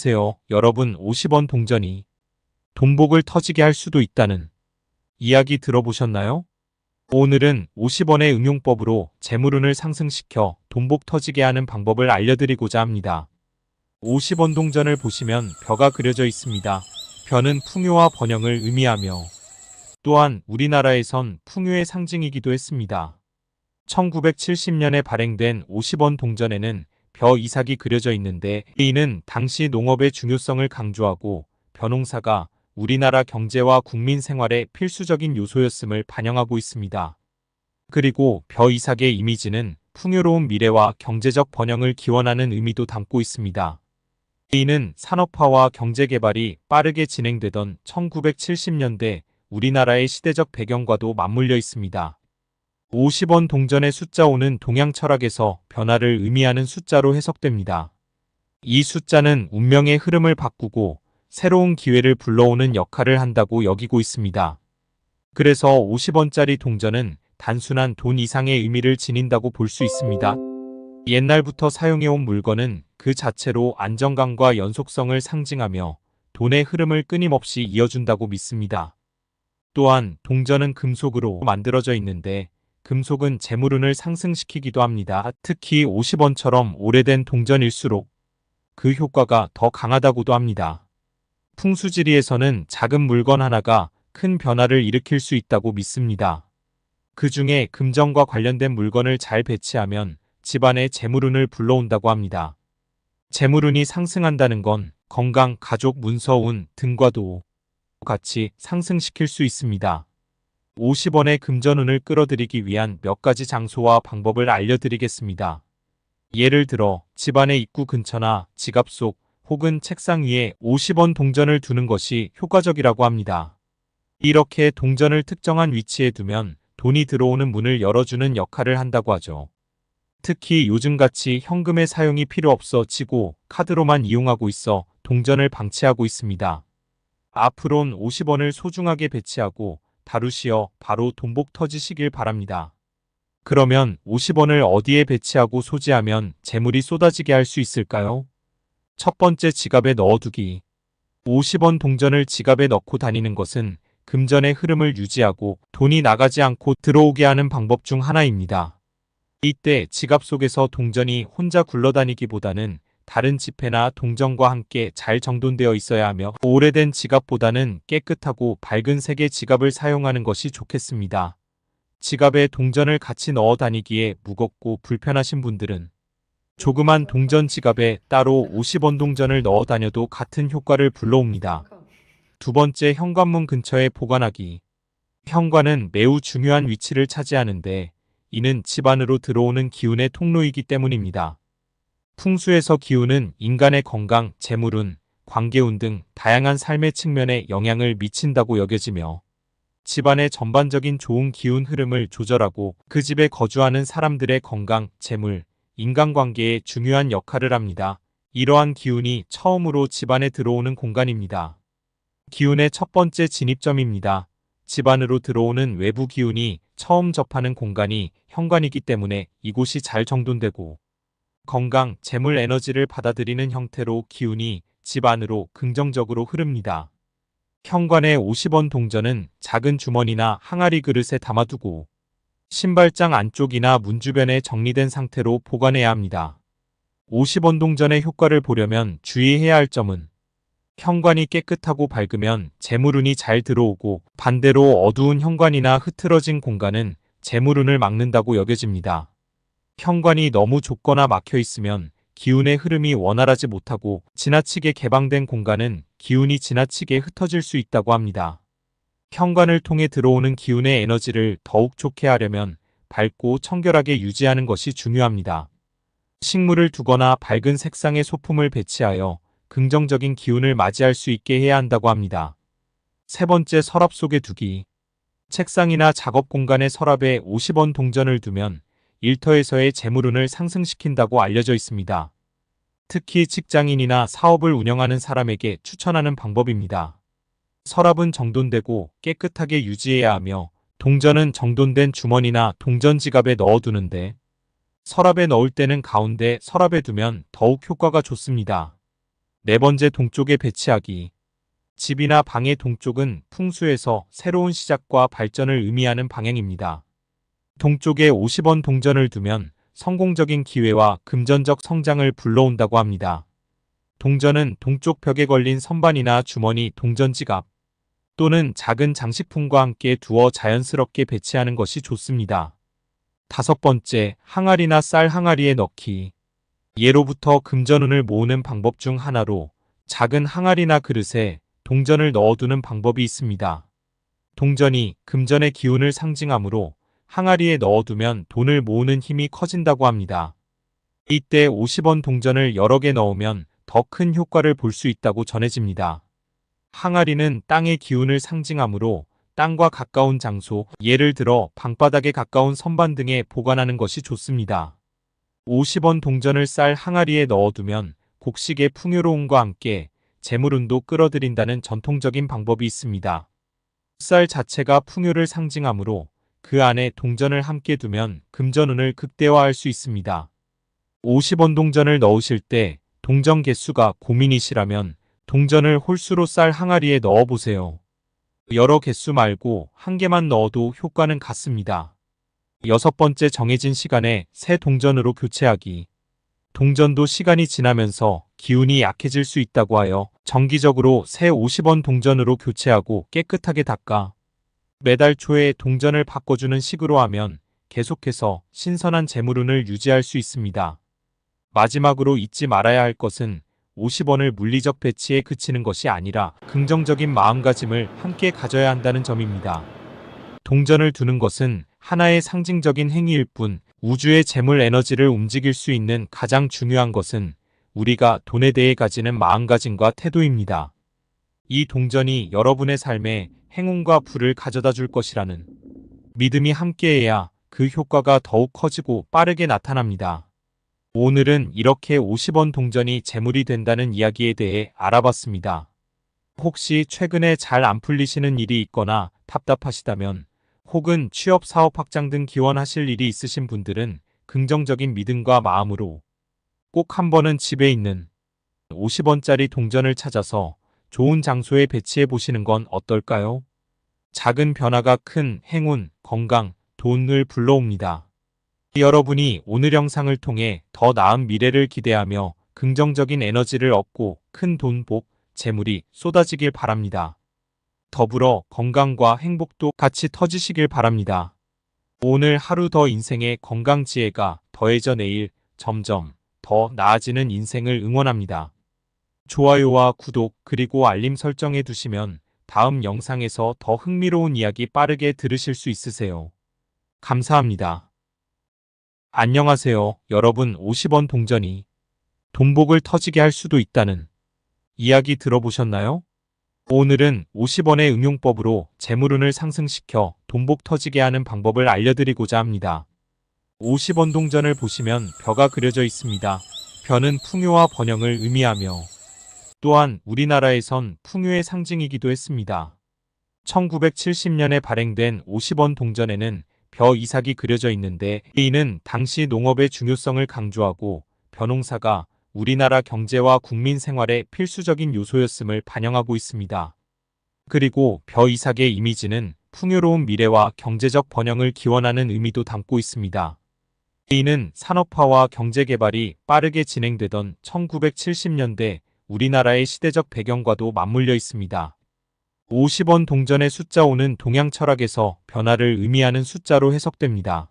세요. 여러분 50원 동전이 돈복을 터지게 할 수도 있다는 이야기 들어보셨나요? 오늘은 50원의 응용법으로 재물운을 상승시켜 돈복 터지게 하는 방법을 알려드리고자 합니다. 50원 동전을 보시면 벼가 그려져 있습니다. 벼는 풍요와 번영을 의미하며 또한 우리나라에선 풍요의 상징이기도 했습니다. 1970년에 발행된 50원 동전에는 벼 이삭이 그려져 있는데 이는 당시 농업의 중요성을 강조하고 벼농사가 우리나라 경제와 국민 생활의 필수적인 요소였음을 반영하고 있습니다. 그리고 벼 이삭의 이미지는 풍요로운 미래와 경제적 번영을 기원하는 의미도 담고 있습니다. 이는 산업화와 경제 개발이 빠르게 진행되던 1970년대 우리나라의 시대적 배경과도 맞물려 있습니다. 50원 동전의 숫자 5는 동양 철학에서 변화를 의미하는 숫자로 해석됩니다. 이 숫자는 운명의 흐름을 바꾸고 새로운 기회를 불러오는 역할을 한다고 여기고 있습니다. 그래서 50원짜리 동전은 단순한 돈 이상의 의미를 지닌다고 볼 수 있습니다. 옛날부터 사용해온 물건은 그 자체로 안정감과 연속성을 상징하며 돈의 흐름을 끊임없이 이어준다고 믿습니다. 또한 동전은 금속으로 만들어져 있는데 금속은 재물운을 상승시키기도 합니다. 특히 50원처럼 오래된 동전일수록 그 효과가 더 강하다고도 합니다. 풍수지리에서는 작은 물건 하나가 큰 변화를 일으킬 수 있다고 믿습니다. 그 중에 금전과 관련된 물건을 잘 배치하면 집안에 재물운을 불러온다고 합니다. 재물운이 상승한다는 건 건강, 가족, 문서운 등과도 같이 상승시킬 수 있습니다. 50원의 금전운을 끌어들이기 위한 몇 가지 장소와 방법을 알려드리겠습니다. 예를 들어 집안의 입구 근처나 지갑 속 혹은 책상 위에 50원 동전을 두는 것이 효과적이라고 합니다. 이렇게 동전을 특정한 위치에 두면 돈이 들어오는 문을 열어주는 역할을 한다고 하죠. 특히 요즘같이 현금의 사용이 필요 없어지고 카드로만 이용하고 있어 동전을 방치하고 있습니다. 앞으론 50원을 소중하게 배치하고 다루시어 바로 돈복 터지시길 바랍니다. 그러면 50원을 어디에 배치하고 소지하면 재물이 쏟아지게 할 수 있을까요? 첫 번째 지갑에 넣어두기. 50원 동전을 지갑에 넣고 다니는 것은 금전의 흐름을 유지하고 돈이 나가지 않고 들어오게 하는 방법 중 하나입니다. 이때 지갑 속에서 동전이 혼자 굴러다니기보다는 다른 지폐나 동전과 함께 잘 정돈되어 있어야 하며 오래된 지갑보다는 깨끗하고 밝은 색의 지갑을 사용하는 것이 좋겠습니다. 지갑에 동전을 같이 넣어 다니기에 무겁고 불편하신 분들은 조그만 동전 지갑에 따로 50원 동전을 넣어 다녀도 같은 효과를 불러옵니다. 두 번째 현관문 근처에 보관하기. 현관은 매우 중요한 위치를 차지하는데 이는 집 안으로 들어오는 기운의 통로이기 때문입니다. 풍수에서 기운은 인간의 건강, 재물운, 관계운 등 다양한 삶의 측면에 영향을 미친다고 여겨지며 집안의 전반적인 좋은 기운 흐름을 조절하고 그 집에 거주하는 사람들의 건강, 재물, 인간관계에 중요한 역할을 합니다. 이러한 기운이 처음으로 집안에 들어오는 공간입니다. 기운의 첫 번째 진입점입니다. 집안으로 들어오는 외부 기운이 처음 접하는 공간이 현관이기 때문에 이곳이 잘 정돈되고 건강, 재물 에너지를 받아들이는 형태로 기운이 집 안으로 긍정적으로 흐릅니다. 현관의 50원 동전은 작은 주머니나 항아리 그릇에 담아두고 신발장 안쪽이나 문 주변에 정리된 상태로 보관해야 합니다. 50원 동전의 효과를 보려면 주의해야 할 점은 현관이 깨끗하고 밝으면 재물운이 잘 들어오고 반대로 어두운 현관이나 흐트러진 공간은 재물운을 막는다고 여겨집니다. 현관이 너무 좁거나 막혀 있으면 기운의 흐름이 원활하지 못하고 지나치게 개방된 공간은 기운이 지나치게 흩어질 수 있다고 합니다. 현관을 통해 들어오는 기운의 에너지를 더욱 좋게 하려면 밝고 청결하게 유지하는 것이 중요합니다. 식물을 두거나 밝은 색상의 소품을 배치하여 긍정적인 기운을 맞이할 수 있게 해야 한다고 합니다. 세 번째 서랍 속에 두기. 책상이나 작업 공간의 서랍에 50원 동전을 두면 일터에서의 재물운을 상승시킨다고 알려져 있습니다. 특히 직장인이나 사업을 운영하는 사람에게 추천하는 방법입니다. 서랍은 정돈되고 깨끗하게 유지해야 하며 동전은 정돈된 주머니나 동전 지갑에 넣어두는데 서랍에 넣을 때는 가운데 서랍에 두면 더욱 효과가 좋습니다. 네 번째 동쪽에 배치하기. 집이나 방의 동쪽은 풍수에서 새로운 시작과 발전을 의미하는 방향입니다. 동쪽에 50원 동전을 두면 성공적인 기회와 금전적 성장을 불러온다고 합니다. 동전은 동쪽 벽에 걸린 선반이나 주머니, 동전 지갑 또는 작은 장식품과 함께 두어 자연스럽게 배치하는 것이 좋습니다. 다섯 번째, 항아리나 쌀 항아리에 넣기. 예로부터 금전운을 모으는 방법 중 하나로 작은 항아리나 그릇에 동전을 넣어두는 방법이 있습니다. 동전이 금전의 기운을 상징하므로 항아리에 넣어두면 돈을 모으는 힘이 커진다고 합니다. 이때 50원 동전을 여러 개 넣으면 더 큰 효과를 볼 수 있다고 전해집니다. 항아리는 땅의 기운을 상징하므로 땅과 가까운 장소, 예를 들어 방바닥에 가까운 선반 등에 보관하는 것이 좋습니다. 50원 동전을 쌀 항아리에 넣어두면 곡식의 풍요로움과 함께 재물운도 끌어들인다는 전통적인 방법이 있습니다. 쌀 자체가 풍요를 상징하므로 그 안에 동전을 함께 두면 금전운을 극대화할 수 있습니다. 50원 동전을 넣으실 때 동전 개수가 고민이시라면 동전을 홀수로 쌀 항아리에 넣어보세요. 여러 개수 말고 한 개만 넣어도 효과는 같습니다. 여섯 번째 정해진 시간에 새 동전으로 교체하기. 동전도 시간이 지나면서 기운이 약해질 수 있다고 하여 정기적으로 새 50원 동전으로 교체하고 깨끗하게 닦아 매달 초에 동전을 바꿔주는 식으로 하면 계속해서 신선한 재물운을 유지할 수 있습니다. 마지막으로 잊지 말아야 할 것은 50원을 물리적 배치에 그치는 것이 아니라 긍정적인 마음가짐을 함께 가져야 한다는 점입니다. 동전을 두는 것은 하나의 상징적인 행위일 뿐 우주의 재물 에너지를 움직일 수 있는 가장 중요한 것은 우리가 돈에 대해 가지는 마음가짐과 태도입니다. 이 동전이 여러분의 삶에 행운과 불을 가져다 줄 것이라는 믿음이 함께해야 그 효과가 더욱 커지고 빠르게 나타납니다. 오늘은 이렇게 50원 동전이 재물이 된다는 이야기에 대해 알아봤습니다. 혹시 최근에 잘 안 풀리시는 일이 있거나 답답하시다면 혹은 취업 사업 확장 등 기원하실 일이 있으신 분들은 긍정적인 믿음과 마음으로 꼭 한 번은 집에 있는 50원짜리 동전을 찾아서 좋은 장소에 배치해 보시는 건 어떨까요? 작은 변화가 큰 행운, 건강, 돈을 불러옵니다. 여러분이 오늘 영상을 통해 더 나은 미래를 기대하며 긍정적인 에너지를 얻고 큰 돈, 복, 재물이 쏟아지길 바랍니다. 더불어 건강과 행복도 같이 터지시길 바랍니다. 오늘 하루 더 인생의 건강 지혜가 더해져 내일 점점 더 나아지는 인생을 응원합니다. 좋아요와 구독 그리고 알림 설정해 두시면 다음 영상에서 더 흥미로운 이야기 빠르게 들으실 수 있으세요. 감사합니다. 안녕하세요. 여러분 50원 동전이 돈복을 터지게 할 수도 있다는 이야기 들어보셨나요? 오늘은 50원의 응용법으로 재물운을 상승시켜 돈복 터지게 하는 방법을 알려드리고자 합니다. 50원 동전을 보시면 벼가 그려져 있습니다. 벼는 풍요와 번영을 의미하며 또한 우리나라에선 풍요의 상징이기도 했습니다. 1970년에 발행된 50원 동전에는 벼 이삭이 그려져 있는데 이는 당시 농업의 중요성을 강조하고 벼농사가 우리나라 경제와 국민 생활의 필수적인 요소였음을 반영하고 있습니다. 그리고 벼 이삭의 이미지는 풍요로운 미래와 경제적 번영을 기원하는 의미도 담고 있습니다. 이는 산업화와 경제개발이 빠르게 진행되던 1970년대 우리나라의 시대적 배경과도 맞물려 있습니다. 50원 동전의 숫자 5는 동양 철학에서 변화를 의미하는 숫자로 해석됩니다.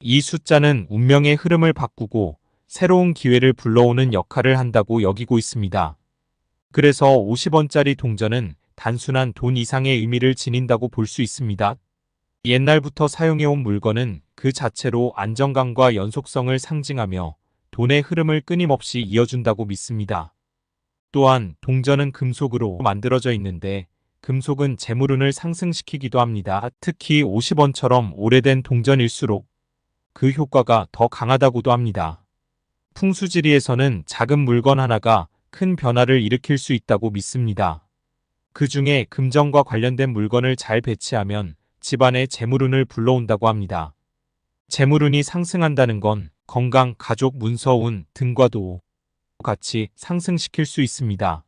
이 숫자는 운명의 흐름을 바꾸고 새로운 기회를 불러오는 역할을 한다고 여기고 있습니다. 그래서 50원짜리 동전은 단순한 돈 이상의 의미를 지닌다고 볼 수 있습니다. 옛날부터 사용해온 물건은 그 자체로 안정감과 연속성을 상징하며 돈의 흐름을 끊임없이 이어준다고 믿습니다. 또한 동전은 금속으로 만들어져 있는데 금속은 재물운을 상승시키기도 합니다. 특히 50원처럼 오래된 동전일수록 그 효과가 더 강하다고도 합니다. 풍수지리에서는 작은 물건 하나가 큰 변화를 일으킬 수 있다고 믿습니다. 그 중에 금전과 관련된 물건을 잘 배치하면 집안에 재물운을 불러온다고 합니다. 재물운이 상승한다는 건 건강, 가족, 문서운 등과도 같이 상승시킬 수 있습니다.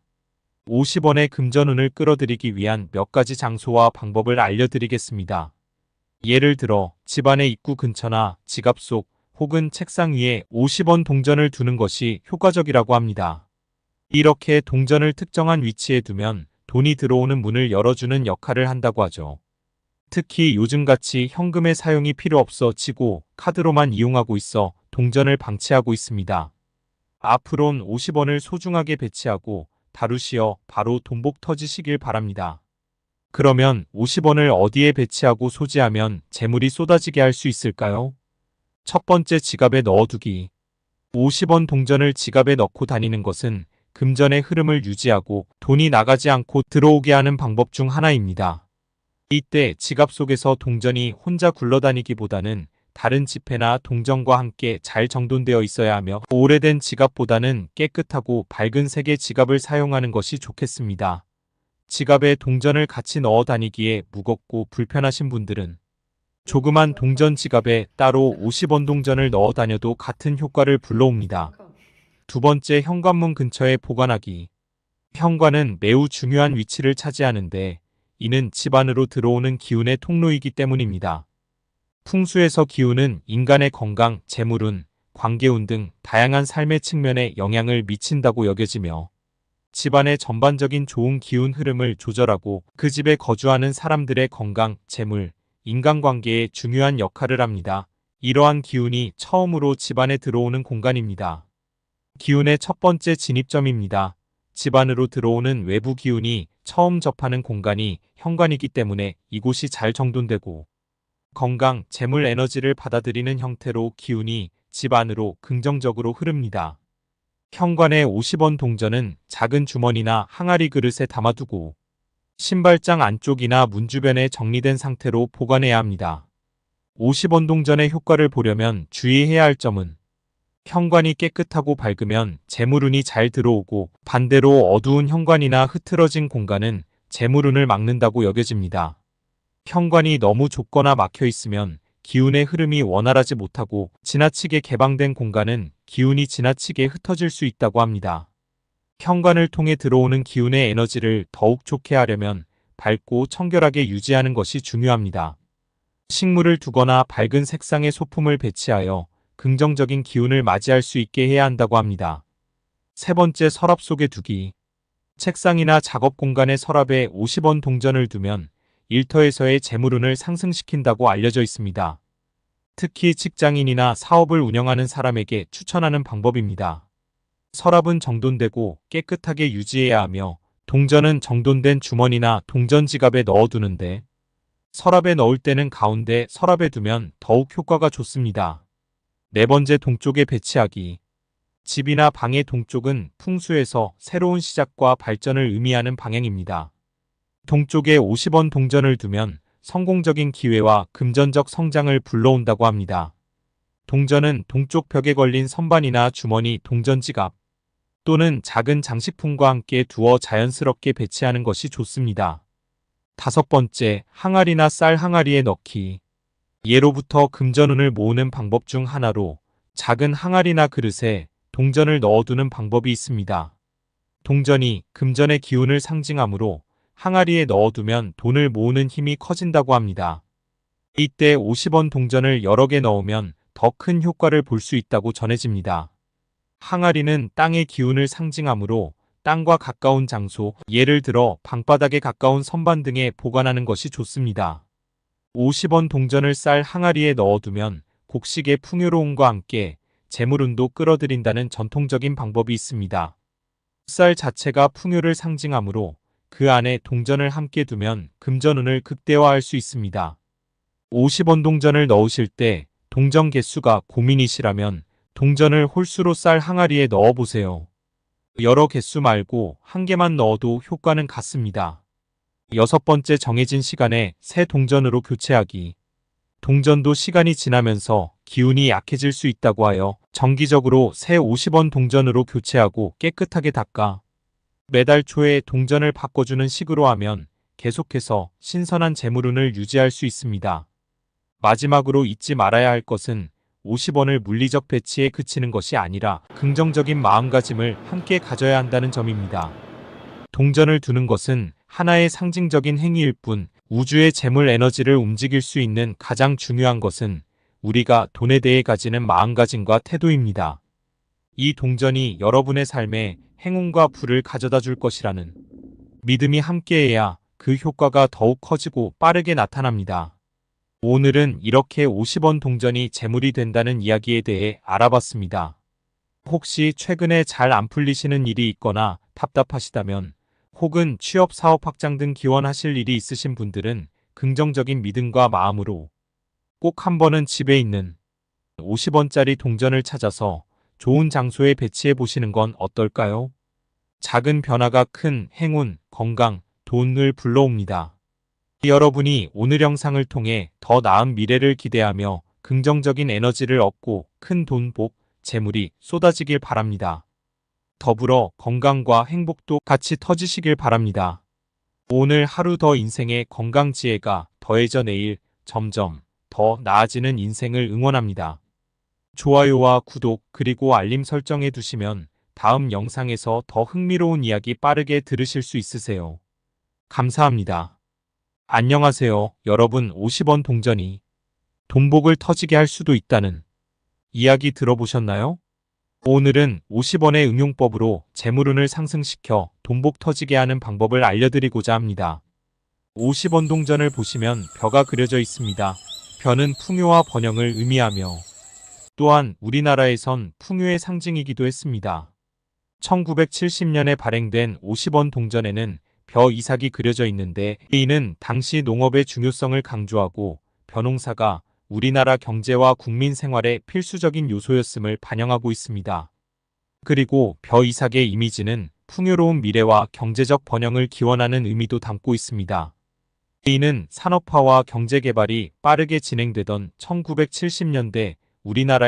50원의 금전운을 끌어들이기 위한 몇 가지 장소와 방법을 알려드리겠습니다. 예를 들어 집안의 입구 근처나 지갑 속 혹은 책상 위에 50원 동전을 두는 것이 효과적이라고 합니다. 이렇게 동전을 특정한 위치에 두면 돈이 들어오는 문을 열어주는 역할을 한다고 하죠. 특히 요즘같이 현금의 사용이 필요 없어지고 카드로만 이용하고 있어 동전을 방치하고 있습니다. 앞으론 50원을 소중하게 배치하고 다루시어 바로 돈복 터지시길 바랍니다. 그러면 50원을 어디에 배치하고 소지하면 재물이 쏟아지게 할 수 있을까요? 첫 번째 지갑에 넣어두기. 50원 동전을 지갑에 넣고 다니는 것은 금전의 흐름을 유지하고 돈이 나가지 않고 들어오게 하는 방법 중 하나입니다. 이때 지갑 속에서 동전이 혼자 굴러다니기보다는 다른 지폐나 동전과 함께 잘 정돈되어 있어야 하며 오래된 지갑보다는 깨끗하고 밝은 색의 지갑을 사용하는 것이 좋겠습니다. 지갑에 동전을 같이 넣어 다니기에 무겁고 불편하신 분들은 조그만 동전 지갑에 따로 50원 동전을 넣어 다녀도 같은 효과를 불러옵니다. 두 번째 현관문 근처에 보관하기. 현관은 매우 중요한 위치를 차지하는데 이는 집 안으로 들어오는 기운의 통로이기 때문입니다. 풍수에서 기운은 인간의 건강, 재물운, 관계운 등 다양한 삶의 측면에 영향을 미친다고 여겨지며 집안의 전반적인 좋은 기운 흐름을 조절하고 그 집에 거주하는 사람들의 건강, 재물, 인간관계에 중요한 역할을 합니다. 이러한 기운이 처음으로 집안에 들어오는 공간입니다. 기운의 첫 번째 진입점입니다. 집안으로 들어오는 외부 기운이 처음 접하는 공간이 현관이기 때문에 이곳이 잘 정돈되고 건강, 재물 에너지를 받아들이는 형태로 기운이 집 안으로 긍정적으로 흐릅니다. 현관의 50원 동전은 작은 주머니나 항아리 그릇에 담아두고 신발장 안쪽이나 문 주변에 정리된 상태로 보관해야 합니다. 50원 동전의 효과를 보려면 주의해야 할 점은 현관이 깨끗하고 밝으면 재물운이 잘 들어오고 반대로 어두운 현관이나 흐트러진 공간은 재물운을 막는다고 여겨집니다. 현관이 너무 좁거나 막혀 있으면 기운의 흐름이 원활하지 못하고 지나치게 개방된 공간은 기운이 지나치게 흩어질 수 있다고 합니다. 현관을 통해 들어오는 기운의 에너지를 더욱 좋게 하려면 밝고 청결하게 유지하는 것이 중요합니다. 식물을 두거나 밝은 색상의 소품을 배치하여 긍정적인 기운을 맞이할 수 있게 해야 한다고 합니다. 세 번째 서랍 속에 두기. 책상이나 작업 공간의 서랍에 50원 동전을 두면 일터에서의 재물운을 상승시킨다고 알려져 있습니다. 특히 직장인이나 사업을 운영하는 사람에게 추천하는 방법입니다. 서랍은 정돈되고 깨끗하게 유지해야 하며 동전은 정돈된 주머니나 동전 지갑에 넣어두는데 서랍에 넣을 때는 가운데 서랍에 두면 더욱 효과가 좋습니다. 네 번째 동쪽에 배치하기. 집이나 방의 동쪽은 풍수에서 새로운 시작과 발전을 의미하는 방향입니다. 동쪽에 50원 동전을 두면 성공적인 기회와 금전적 성장을 불러온다고 합니다. 동전은 동쪽 벽에 걸린 선반이나 주머니, 동전 지갑 또는 작은 장식품과 함께 두어 자연스럽게 배치하는 것이 좋습니다. 다섯 번째, 항아리나 쌀 항아리에 넣기. 예로부터 금전운을 모으는 방법 중 하나로 작은 항아리나 그릇에 동전을 넣어두는 방법이 있습니다. 동전이 금전의 기운을 상징하므로 항아리에 넣어두면 돈을 모으는 힘이 커진다고 합니다. 이때 50원 동전을 여러 개 넣으면 더 큰 효과를 볼 수 있다고 전해집니다. 항아리는 땅의 기운을 상징하므로 땅과 가까운 장소, 예를 들어 방바닥에 가까운 선반 등에 보관하는 것이 좋습니다. 50원 동전을 쌀 항아리에 넣어두면 곡식의 풍요로움과 함께 재물운도 끌어들인다는 전통적인 방법이 있습니다. 쌀 자체가 풍요를 상징하므로 그 안에 동전을 함께 두면 금전운을 극대화할 수 있습니다. 50원 동전을 넣으실 때 동전 개수가 고민이시라면 동전을 홀수로 쌀 항아리에 넣어보세요. 여러 개수 말고 한 개만 넣어도 효과는 같습니다. 여섯 번째 정해진 시간에 새 동전으로 교체하기. 동전도 시간이 지나면서 기운이 약해질 수 있다고 하여 정기적으로 새 50원 동전으로 교체하고 깨끗하게 닦아 매달 초에 동전을 바꿔주는 식으로 하면 계속해서 신선한 재물운을 유지할 수 있습니다. 마지막으로 잊지 말아야 할 것은 50원을 물리적 배치에 그치는 것이 아니라 긍정적인 마음가짐을 함께 가져야 한다는 점입니다. 동전을 두는 것은 하나의 상징적인 행위일 뿐 우주의 재물 에너지를 움직일 수 있는 가장 중요한 것은 우리가 돈에 대해 가지는 마음가짐과 태도입니다. 이 동전이 여러분의 삶에 행운과 불을 가져다 줄 것이라는 믿음이 함께해야 그 효과가 더욱 커지고 빠르게 나타납니다. 오늘은 이렇게 50원 동전이 재물이 된다는 이야기에 대해 알아봤습니다. 혹시 최근에 잘 안 풀리시는 일이 있거나 답답하시다면 혹은 취업 사업 확장 등 기원하실 일이 있으신 분들은 긍정적인 믿음과 마음으로 꼭 한 번은 집에 있는 50원짜리 동전을 찾아서 좋은 장소에 배치해 보시는 건 어떨까요? 작은 변화가 큰 행운, 건강, 돈을 불러옵니다. 여러분이 오늘 영상을 통해 더 나은 미래를 기대하며 긍정적인 에너지를 얻고 큰 돈, 복, 재물이 쏟아지길 바랍니다. 더불어 건강과 행복도 같이 터지시길 바랍니다. 오늘 하루 더 인생의 건강 지혜가 더해져 내일 점점 더 나아지는 인생을 응원합니다. 좋아요와 구독 그리고 알림 설정해 두시면 다음 영상에서 더 흥미로운 이야기 빠르게 들으실 수 있으세요. 감사합니다. 안녕하세요. 여러분 50원 동전이 돈복을 터지게 할 수도 있다는 이야기 들어보셨나요? 오늘은 50원의 응용법으로 재물운을 상승시켜 돈복 터지게 하는 방법을 알려드리고자 합니다. 50원 동전을 보시면 벼가 그려져 있습니다. 벼는 풍요와 번영을 의미하며 또한 우리나라에선 풍요의 상징이기도 했습니다. 1970년에 발행된 50원 동전에는 벼 이삭이 그려져 있는데 이는 당시 농업의 중요성을 강조하고 벼농사가 우리나라 경제와 국민 생활의 필수적인 요소였음을 반영하고 있습니다. 그리고 벼 이삭의 이미지는 풍요로운 미래와 경제적 번영을 기원하는 의미도 담고 있습니다. 이는 산업화와 경제 개발이 빠르게 진행되던 1970년대 우리나라의